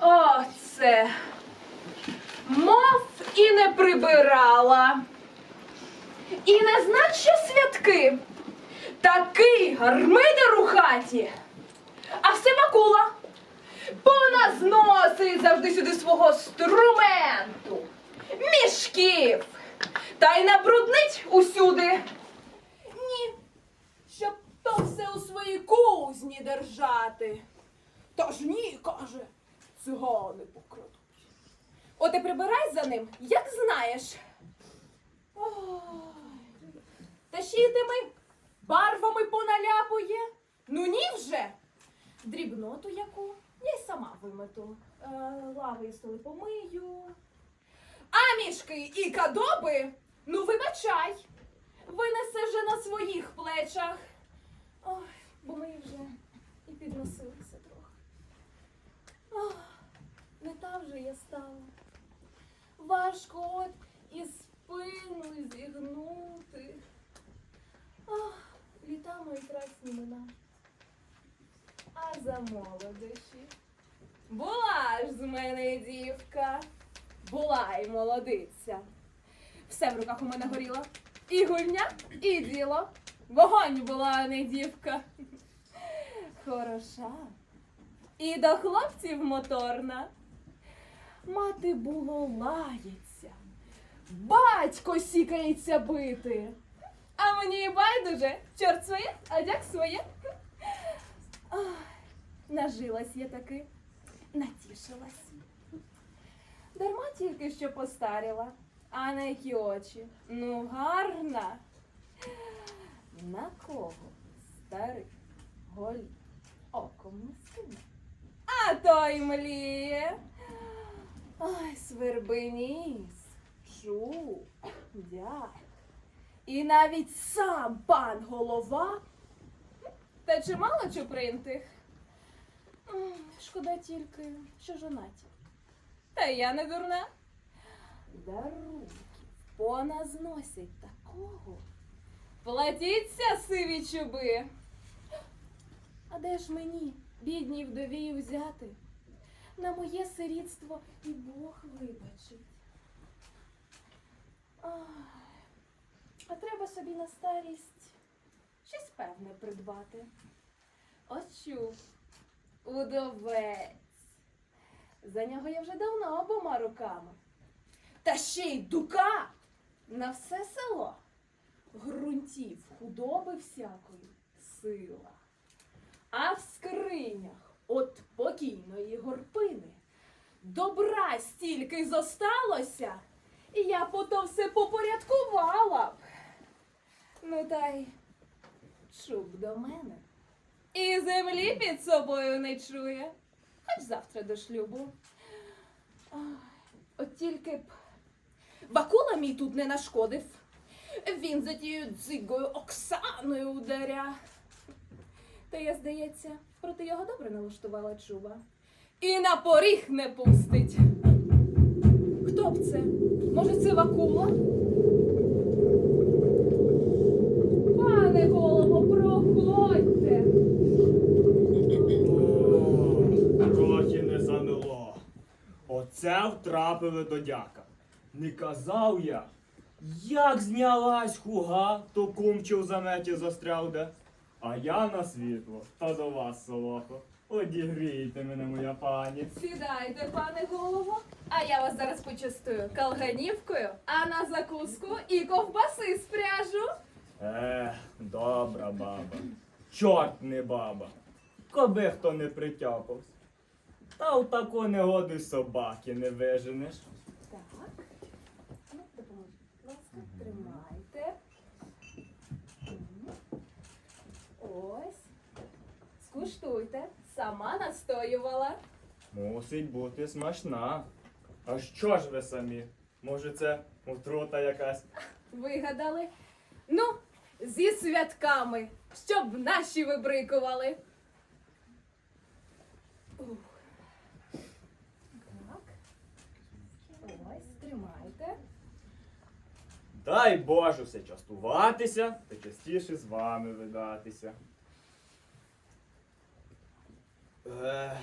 Оце. Мов і не прибирала. І не що святки. Такий гармидер у хаті. А все Вакула. Поназносить завжди сюди свого струменту, мішків, та й набруднить усюди. Ні, щоб то все у своїй кузні держати. Та ж ні, каже, цигани покрадуть. От і прибирай за ним, як знаєш. Ой, Та ще й тими барвами поналяпує. Ну ні вже. Дрібноту яку я й сама вимету. Е, лави і столи помию. А мішки і кадоби, ну вибачай, винесе вже на своїх плечах. Ой, бо ми вже і підносилися Ох, не та вже я стала. Важко от і спину зігнути. Ох, літа мої красні минають. А за молодощі. Була ж з мене дівка, була й молодиця. Все в руках у мене горіло. І гульня, і діло. Вогонь була, не дівка. Хороша. І до хлопців моторна. Мати було лається, батько сікається бити. А мені байдуже, чорт своє, а дяк своє. Ах, нажилась я таки, натішилась. Дарма тільки що постаріла, а на які очі. Ну, гарна. На кого старий голі оком не скине. А той мліє. Ой, свербиніс, шу, дяк. І навіть сам пан голова. Та чимало чупринтих. Шкода тільки, що жонаті. Та я не дурна. Дарунки поназносять такого. Платіться, сиві чуби. А де ж мені, бідній вдові, взяти? На моє сирітство і Бог вибачить. А треба собі на старість щось певне придбати. От чув, удовець. За нього я вже давно обома руками. Та ще й дука на все село. Грунтів, худоби всякої сила. А в скринях от покійної горпини добра стільки зосталося, і я по то все попорядкувала б. Ну та й чуб до мене. І землі під собою не чує. Хоч завтра до шлюбу. Ай, от тільки б Вакула мій тут не нашкодив. Він за тією дзигою Оксаною ударя. Та я, здається, проти його добре налаштувала чуба. І на поріг не пустить. Хто б це? Може, це Вакула? Пане голово, проходьте. Трохи не замило. Оце втрапили до дяка. Не казав я, як знялась хуга, то кумче в заметі застряв де. А я на світло, та до вас, солохо. Одігрійте мене, моя пані. Сідайте, пане голово, а я вас зараз почастую калганівкою, а на закуску і ковбаси спряжу. Ех, добра баба. Чорт не баба. Коби хто не притяпався. Та в таку негоду й собаки не виженеш. Так. Ну, допоможіть, будь ласка, тримайте. Ось. Скуштуйте. Сама настоювала. Мусить бути смачна. А що ж ви самі? Може, це отрута якась? Вигадали. Ну, зі святками, щоб наші вибрикували. Ух. Так. Ось, тримайте. Дай Боже все частуватися та частіше з вами видатися. Е,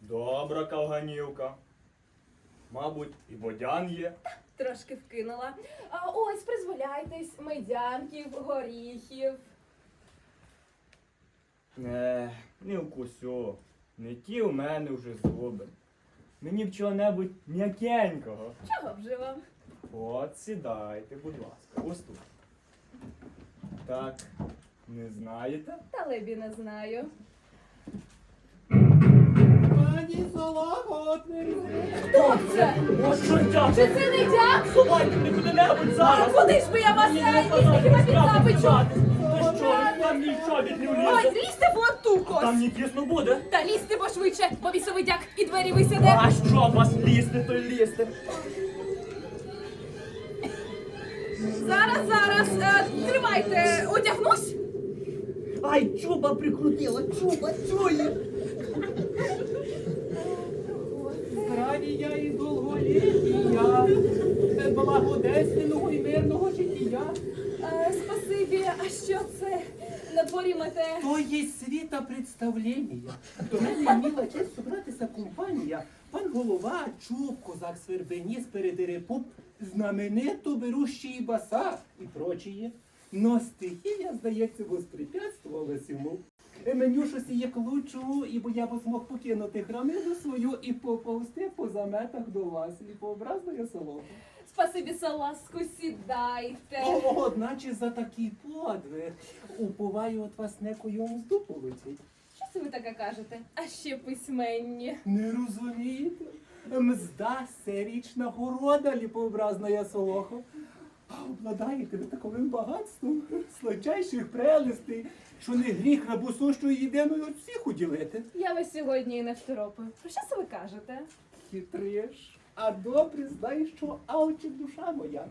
Добра кавганівка. Мабуть, і водян є. Трошки вкинула. А ось призволяйтесь, медянків, горіхів. Не, не вкусю. Не ті у мене вже зуби. Мені б чого-небудь м'якенького. Чого б же вам? От сідайте, будь ласка, ось тут. Так, не знаєте? Та лебі не знаю. Пані Солохо, Хто це? Ось чортя! Чи це не дяк? Ховайте мене куди-небудь А зараз! куди ж би я вас не лізти хіба під запичу? Що, там не Ой, влізе! лізьте в латукос! Там не тісно буде! Та лізьте бо швидше, бо вісовий дяк і двері висяде. А що вас лізти, то лізти? Зараз, зараз, е, тримайте, одягнусь. Ай, чуба прикрутила, чуба, чує. Здравія і довголіття, благодесного і мирного життя. Е, спасибі, а що це? На дворі мете. То є світа представлення. До мене міла честь собратися компанія. Пан голова, чуб, козак Свербеніс, передерепуп, знаменито берущий баса і прочіє. Но стихія, здається, воспрепятствувала сьому. Меню щось є к лучшому, ібо я б змог покинути громаду свою і поповзти по заметах до вас, і пообразно я село. Спасибі, саласку, сідайте. О, одначе за такий подвиг уповаю от вас некою мзду получить. Що це ви таке кажете? А ще письменні. Не розумієте? Мзда серіч нагорода ліпообразна я солохо. А обладаєте ви таковим багатством сладчайших прелестей, що не гріх рабу сущою єдиною від всіх уділити. Я вас сьогодні і не второпаю. Про що це ви кажете? Хитриш, а добре знаєш, що алчить душа моя.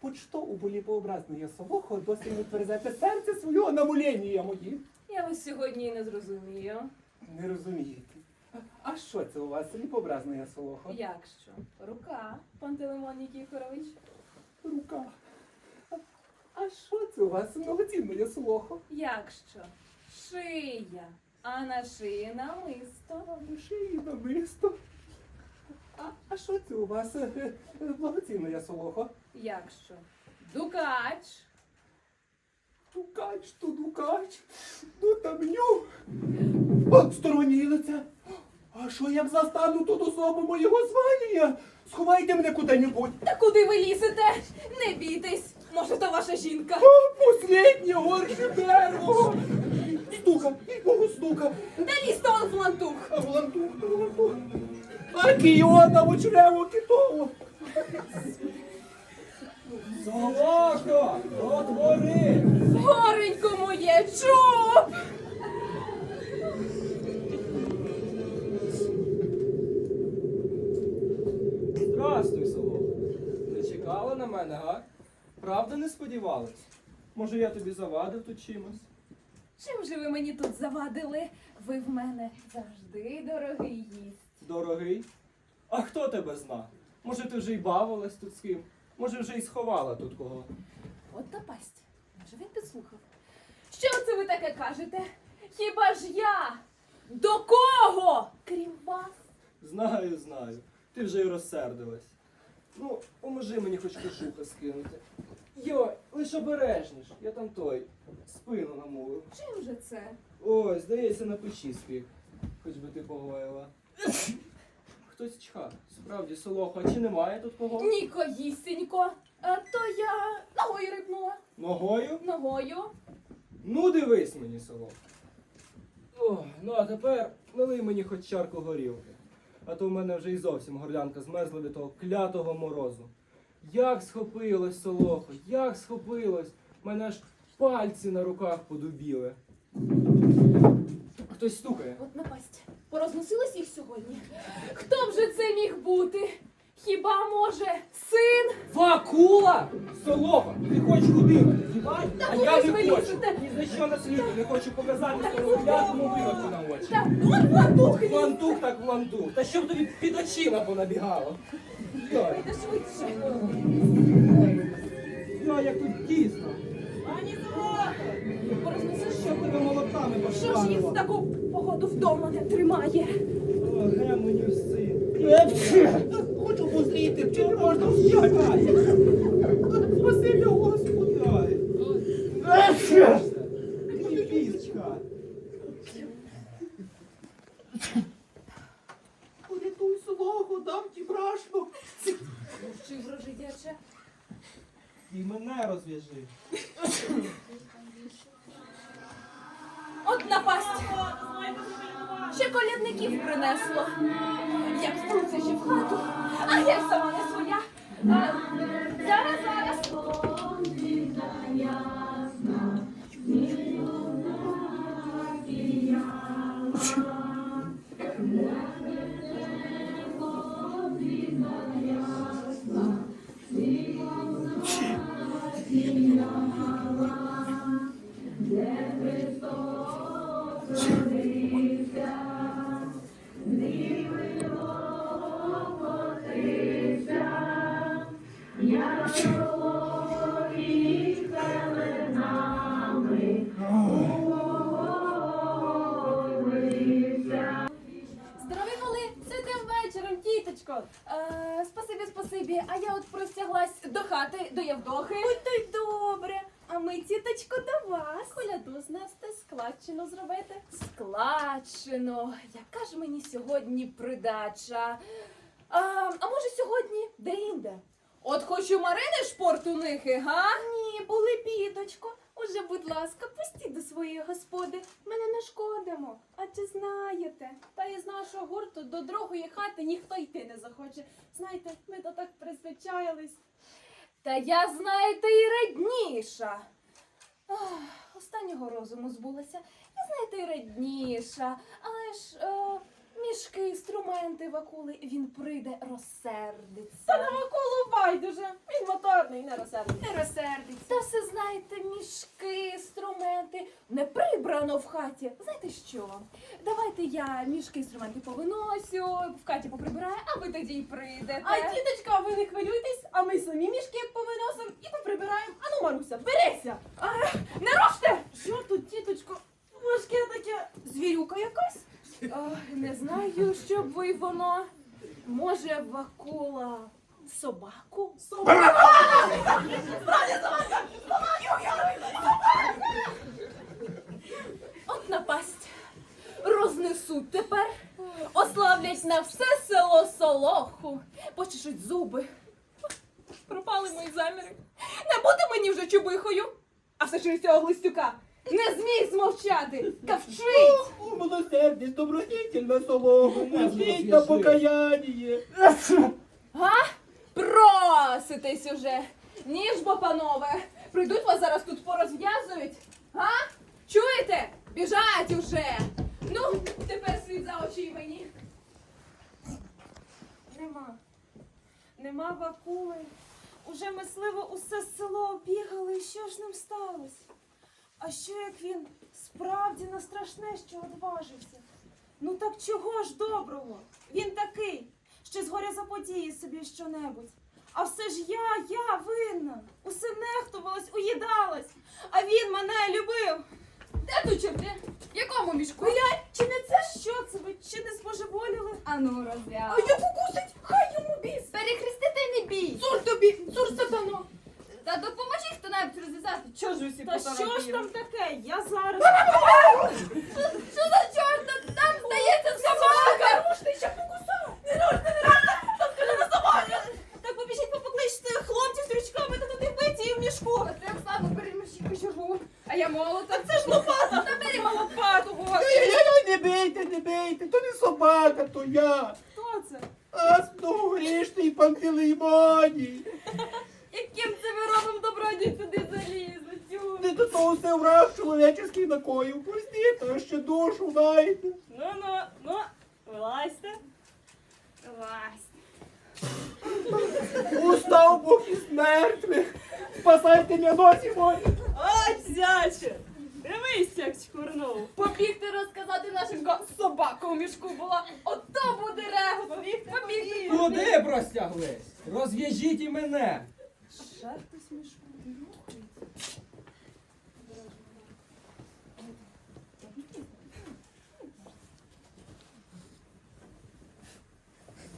Почто у болі пообразної солохо досі не тверзете серце свого на моління мої. Я вас сьогодні і не зрозумію. Не розумієте. А- що це у вас, ліпообразна солохо? Як що? Рука, Пантелеймон Нікіфорович. Рука. А, а що це у вас, многоцінне солохо? Як що? Шия. А на шиї намисто. А на шиї намисто. А, а що це у вас, е, е, благоцінне солохо? Як що? Дукач. Дукач, то дукач, ну там ню. О, стороні лиця. А що як застану тут особу моєго звання? Сховайте мене куди-небудь. Та куди ви лізете? Не бійтесь. Може, то ваша жінка. Последнє горше первого. Стука, і богу стука. Та лізьте он в лантух. А волантух, а волантух. А кіона в чреву китову. Солоко! Отвори! Горенько моє, чуб! Чекала на мене, га? Правда не сподівалась? Може, я тобі завадив тут чимось? Чим же ви мені тут завадили? Ви в мене завжди дорогий їсть. Дорогий? А хто тебе зна? Може, ти вже й бавилась тут з ким? Може, вже й сховала тут кого? От напасть. Може він підслухав. Що це ви таке кажете? Хіба ж я? До кого? Крім вас? Знаю, знаю. Ти вже й розсердилась. Ну, поможи мені хоч кожуха скинути. Йой, лиш обережніш, я там той, спину намулив. Чим же це? Ой, здається, на печі спік. Хоч би ти погоїла. Хтось чха. Справді, солоха, чи немає тут кого? Ніко їстенько. А то я ногою рипнула. Ногою? Ногою. Ну, дивись мені, село. О, ну а тепер налий мені хоч чарку горілки. А то в мене вже й зовсім горлянка змерзла від того клятого морозу. Як схопилось, солохо, як схопилось! Мене аж пальці на руках подубіли. Хтось стукає. От напасть. Порозносилось їх сьогодні. Хто б же це міг бути? Хіба може син? Вакула! Солоха, ти хочеш куди мене? Та А куди я не хочу. лізете? Ні за що на світі не хочу показати своєму клятому вироку на очі. Та от латух лізь. Вландух так вландух. Та щоб тобі під очима понабігало. Та швидше. йой, як тут тісно. Порозносиш, Щоб тебе молотками що ж їх в таку погоду вдома не тримає? Гемонів син. Е, Хочу позріти, чи Dziewczyny można zjechać! Принесло. Як впруться ще в хату, а я сама не своя. Спасибі. А я от простяглась до хати, до Євдохи. Будьте й добре. А ми, тіточко, до вас. Коляду знести, складчину зробити. Складчино, яка ж мені сьогодні придача. А, а може сьогодні де-інде? От хочу Марини шпортунихи, га? Ні, були бідочко. Уже, будь ласка, пустіть до своєї господи. Ми не нашкодимо. А чи знаєте? Нашого гурту до другої хати ніхто йти не захоче. Знаєте, ми то так призвичаїлись. Та я, знаєте, і радніша. Останнього розуму збулася. Я, знаєте, і радніша. Але ж е, мішки, інструменти вакули, він прийде, розсердиться. Та на Миколу байдуже. Він моторний, не розсердить. Не розсердиться. Та все знаєте, мішки, інструменти. Не прибрано в хаті. Знаєте що? Давайте я мішки, інструменти повиносю, в хаті поприбираю, а ви тоді й прийдете. А тіточка, ви не хвилюйтесь, а ми самі мішки повиносимо і поприбираємо. Ану, Маруся, берися! Не рожте! Що тут, тіточко? Важке таке звірюка якась? Ох, не знаю, що б ви воно. Може, вакула собаку? От напасть. Рознесуть тепер, ославлять на все село Солоху, почешуть зуби. Пропали мої заміри. Не буде мені вже чубихою, а все через цього глистюка. Не змій змовчати, кавчить! О, милосердність, добродетельна солому, пустіть на покаяння. Га? Проситесь уже. Ніж бо, панове, прийдуть вас зараз тут порозв'язують. Га? Чуєте? Біжать уже. Ну, тепер світ за очі мені. Нема. Нема вакули. Уже мисливо усе село обігали, і що ж нам сталося? А що як він справді на страшне, що одважився? Ну так чого ж доброго? Він такий, що згоря заподіє собі щонебудь. А все ж я, я винна. Усе нехтувалась, уїдалась. А він мене любив. Де тут чорти? В якому мішку? Глянь, чи не це що це ви? Чи не збожеволіли? Ану, розв'яз. А як укусить, хай йому біс! Перехрестити не бій. Цур тобі, цур сатано! Та допоможи хто-небудь розв'язати. Чого ж усі Та що ж там таке? Я зараз. Що за чорта? Там здається собака. Руш ти ще покусав! Не руш, не руш! Там скажи на собака! Так побіжіть, покличте хлопців з рючками та туди биті і в мішку! Ти Оксану переміші кочергу. А я молота. Це ж лопата! Та бери лопату, господи. Ой-ой-ой, не бийте, не бийте, то не собака, то я. Хто це? А грішний Пантелеймоній. Яким це ви робом добродій туди залізли? Тю. Не до того все враг чоловіческий накоїв. Пустіть, а ще душу маєте. Ну, ну, ну, вилазьте. Вилазьте. Устав Бог із мертвих. Спасайте мене носі мої. Ой, зяче! Дивись, як чкурнув. Побігти розказати нашим ко- собака у мішку була. Ото буде регот. Побігти. Куди простяглись? Розв'яжіть і мене. Шартусь мішку.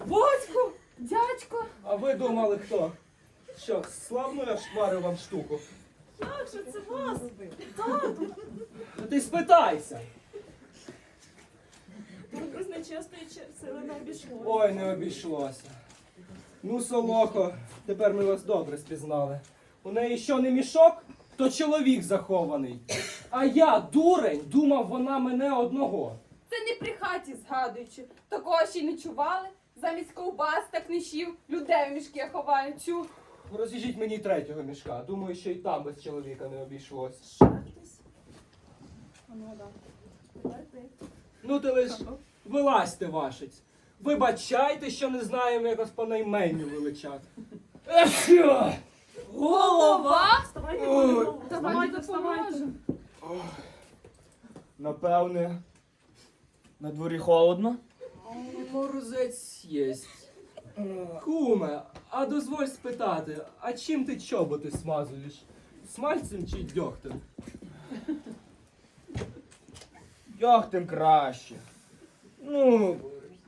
Батько, дядько. А ви думали хто? Що, славну я шварю вам штуку. Як же це вас? Тату, Та ти спитайся. без нечесної сили не обійшло. Ой, не обійшлося. Ну, Солохо, тепер ми вас добре спізнали. У неї що не мішок, то чоловік захований. А я, дурень, думав, вона мене одного. Це не при хаті згадуючи. Такого ще й не чували. Замість ковбас та книжів людей в мішки ховають. Чу. Розіжіть мені третього мішка. Думаю, що й там без чоловіка не обійшлось. Ну, да. Давай ти. Ну ти лиш вилазьте, вашиць. Вибачайте, що не знаємо, як вас по найменню величати. Ех! Голова? Вставайте, Ой. Давайте допоможемо. Напевне, на дворі холодно. Морозець єсть. Куме, а дозволь спитати, а чим ти чоботи смазуєш? Смальцем чи дьогтем? Тим краще. Ну,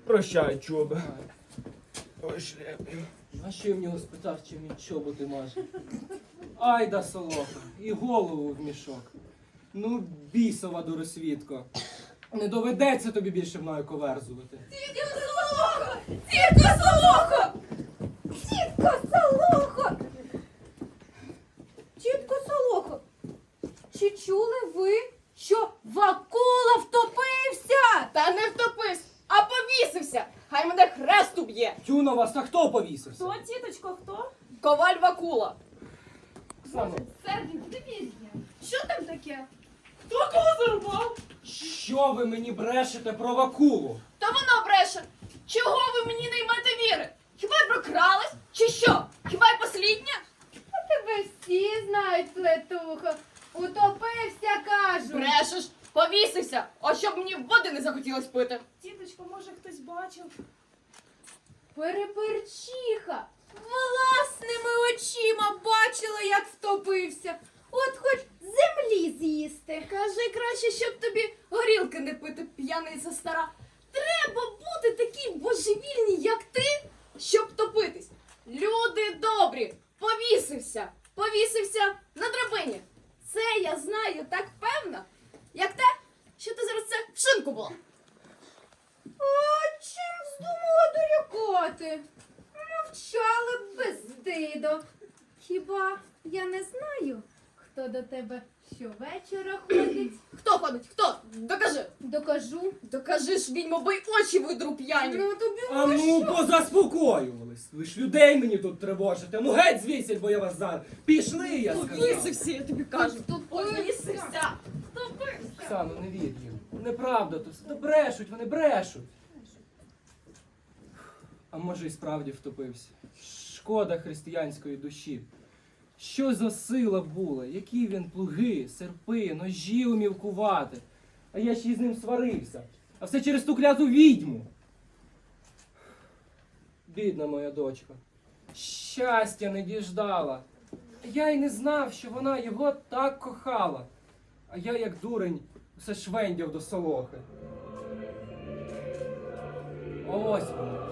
прощай, чуби. Ой, шляпів. А що я в нього спитав, чим він чоботи маже? Ай да солоха, і голову в мішок. Ну, бісова дуросвідко. Не доведеться тобі більше мною коверзувати. Тітко Солохо! Тітко Солохо! Тітко Солохо! Солохо! Чи чули ви, що Вакула втопився? Та не втопився, а повісився! Хай мене хрест уб'є! Тюна вас, а хто повісився? Хто, тіточко, хто? Коваль Вакула! Саме. Серденько, дивіться. Що там таке? Хто кого зарубав? Що ви мені брешете про вакулу? То воно бреше! Чого ви мені не ймете віри? Хіба я прокралась? Чи що? Хіба й послідня? Тебе всі знають, плетуха. Утопився, кажу. Брешеш, повісився, а щоб мені води не захотілось пити. Тіточко, може хтось бачив? Переперчиха. Власними очима бачила, як втопився. От хоч землі з'їсти. Кажи краще, щоб тобі горілки не пити, п'яниця стара. Треба бути такій божевільній, як ти, щоб топитись. Люди добрі, повісився, повісився на драбині. Це я знаю так певно, як те, що ти зараз це в шинку була. А чим вздумала дорікати? Мовчали б без стидо. Хіба я не знаю, хто до тебе щовечора ходить? Хто ходить? Хто? Докажи. Докажу. Докажи ж, відьмо, бо й очі видру п'яні. Ну тобі А ну позаспокоювались. Ви ж людей мені тут тривожите. Ну геть звісять, бо я вас зараз. Пішли, я сказав. Повісився, я тобі кажу. Повісився. Втопився. Оксано, не вір їм. Неправда то все. Та брешуть, вони брешуть. А може і справді втопився. Шкода християнської душі. Що за сила була? Які він плуги, серпи, ножі умів кувати. А я ще з ним сварився. А все через ту кляту відьму. Бідна моя дочка. Щастя не діждала. Я й не знав, що вона його так кохала. А я, як дурень, все швендяв до солохи. Ось воно.